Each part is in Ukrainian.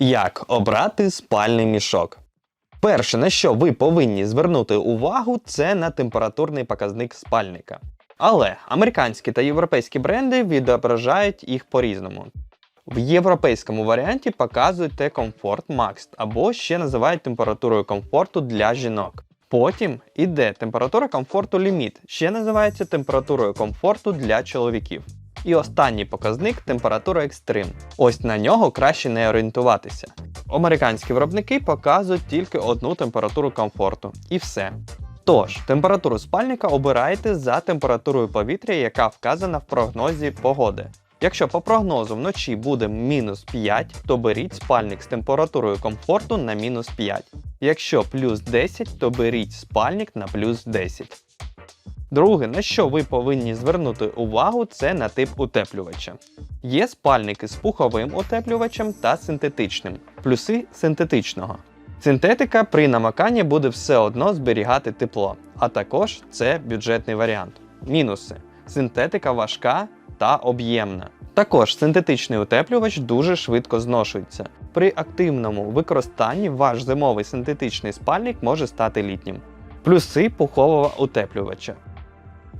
Як обрати спальний мішок? Перше, на що ви повинні звернути увагу, це на температурний показник спальника. Але американські та європейські бренди відображають їх по-різному. В європейському варіанті показують T-Comfort Max або ще називають температурою комфорту для жінок. Потім іде температура комфорту ліміт, ще називається температурою комфорту для чоловіків. І останній показник температура екстрим. Ось на нього краще не орієнтуватися. Американські виробники показують тільки одну температуру комфорту і все. Тож, температуру спальника обирайте за температурою повітря, яка вказана в прогнозі погоди. Якщо по прогнозу вночі буде мінус 5, то беріть спальник з температурою комфорту на мінус 5. Якщо плюс 10, то беріть спальник на плюс 10. Друге, на що ви повинні звернути увагу, це на тип утеплювача. Є спальники з пуховим утеплювачем та синтетичним, плюси синтетичного. Синтетика при намаканні буде все одно зберігати тепло, а також це бюджетний варіант. Мінуси: синтетика важка та об'ємна. Також синтетичний утеплювач дуже швидко зношується. При активному використанні ваш зимовий синтетичний спальник може стати літнім. Плюси пухового утеплювача.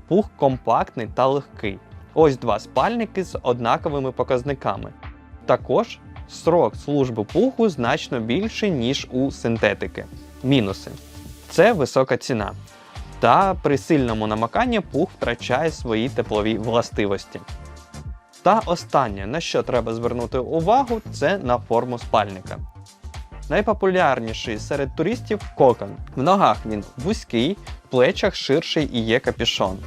Пух компактний та легкий. Ось два спальники з однаковими показниками. Також срок служби пуху значно більший, ніж у синтетики. Мінуси. Це висока ціна. Та при сильному намаканні пух втрачає свої теплові властивості. Та останнє, на що треба звернути увагу, це на форму спальника. Найпопулярніший серед туристів кокон. В ногах він вузький, в плечах ширший і є капюшон.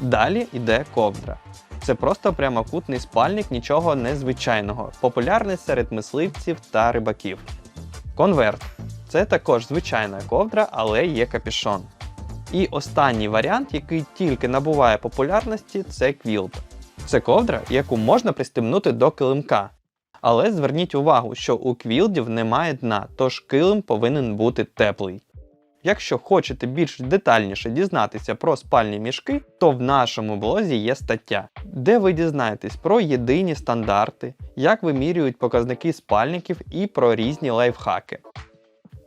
Далі йде ковдра. Це просто прямокутний спальник, нічого незвичайного, популярний серед мисливців та рибаків. Конверт це також звичайна ковдра, але є капюшон. І останній варіант, який тільки набуває популярності, це квілт. Це ковдра, яку можна пристебнути до килимка. Але зверніть увагу, що у квілдів немає дна, тож килим повинен бути теплий. Якщо хочете більш детальніше дізнатися про спальні мішки, то в нашому блозі є стаття, де ви дізнаєтесь про єдині стандарти, як вимірюють показники спальників і про різні лайфхаки.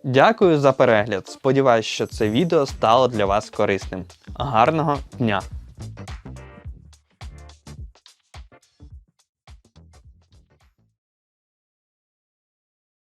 Дякую за перегляд. Сподіваюсь, що це відео стало для вас корисним. Гарного дня!